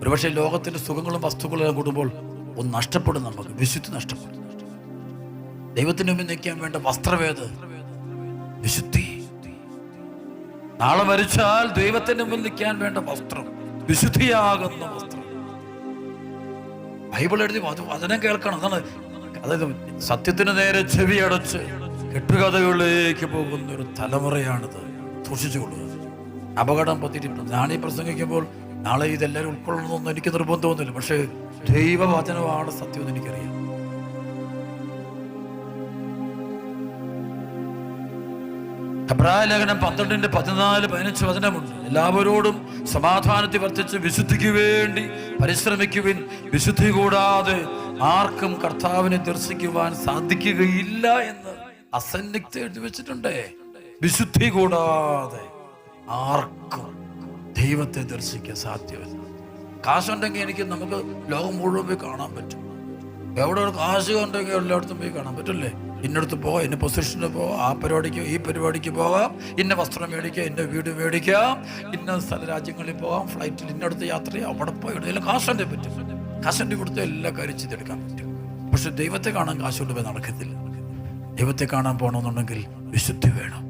ഒരുപക്ഷെ ലോകത്തിന്റെ സുഖങ്ങളും വസ്തുക്കളും കൂടുമ്പോൾ ഒന്ന് നഷ്ടപ്പെടും നമുക്ക് വിശുദ്ധി നഷ്ടപ്പെടും. ദൈവത്തിന് മുമ്പിൽ നിൽക്കാൻ വേണ്ട വസ്ത്രവേദ വിശുദ്ധി. നാളെ മരിച്ചാൽ ദൈവത്തിന് മുമ്പിൽ നിൽക്കാൻ വേണ്ട വസ്ത്രം വിശുദ്ധിയാകുന്ന വസ്ത്രം. ബൈബിൾ എഴുതി വചനം കേൾക്കണം. അതാണ് അതായത് സത്യത്തിന് നേരെ ചെവി അടച്ച് കെട്ടുകഥകളിലേക്ക് പോകുന്ന ഒരു തലമുറയാണിത് സൂക്ഷിച്ചുകൊള്ളുക അപകടം പറ്റിയിട്ടുണ്ട്. ഞാനീ പ്രസംഗിക്കുമ്പോൾ നാളെ ഇതെല്ലാവരും ഉൾക്കൊള്ളണമെന്നൊന്നും എനിക്ക് നിർബന്ധമൊന്നുമില്ല പക്ഷേ ദൈവവചനമാണ് സത്യം എന്ന് എനിക്കറിയാം. ഹെബ്രായ ലേഖനം പന്ത്രണ്ടിന്റെ പതിനാല് പതിനഞ്ച് വചനമുണ്ട്. എല്ലാവരോടും സമാധാനത്തിൽ വർദ്ധിച്ച് വിശുദ്ധിക്ക് വേണ്ടി പരിശ്രമിക്കുവിൻ. വിശുദ്ധി കൂടാതെ ആർക്കും കർത്താവിനെ ദർശിക്കുവാൻ സാധിക്കുകയില്ല എന്ന് അസന്നിഗ്ധ എഴുതി വെച്ചിട്ടുണ്ടേ. വിശുദ്ധി കൂടാതെ ആർക്കും ദൈവത്തെ ദർശിക്കാൻ സാധ്യമല്ല. കാശുണ്ടെങ്കിൽ എനിക്ക് നമുക്ക് ലോകം മുഴുവൻ പോയി കാണാൻ പറ്റും. എവിടെ ഒരു കാശ് ഉണ്ടെങ്കിൽ എല്ലായിടത്തും പോയി കാണാൻ പറ്റില്ലേ ഇന്നടത്ത് പോകാം ഇന്ന പൊസിഷനിൽ പോകാം ആ പരിപാടിക്ക് ഈ പരിപാടിക്ക് പോകാം ഇന്ന വസ്ത്രം മേടിക്കാം ഇന്ന വീട് മേടിക്കാം ഇന്ന സ്ഥല രാജ്യങ്ങളിൽ പോകാം ഫ്ലൈറ്റിൽ ഇന്നടത്ത് യാത്ര ചെയ്യാം അവിടെ പോയി എവിടെയെങ്കിലും കാശുണ്ടെ പറ്റും. കാശുണ്ടെ കൊടുത്ത് എല്ലാ കാര്യം ചെയ്തെടുക്കാൻ പറ്റും. പക്ഷെ ദൈവത്തെ കാണാൻ കാശുകൊണ്ട് പോയി നടക്കത്തില്ല. ദൈവത്തെ കാണാൻ പോകണമെന്നുണ്ടെങ്കിൽ വിശുദ്ധി വേണം.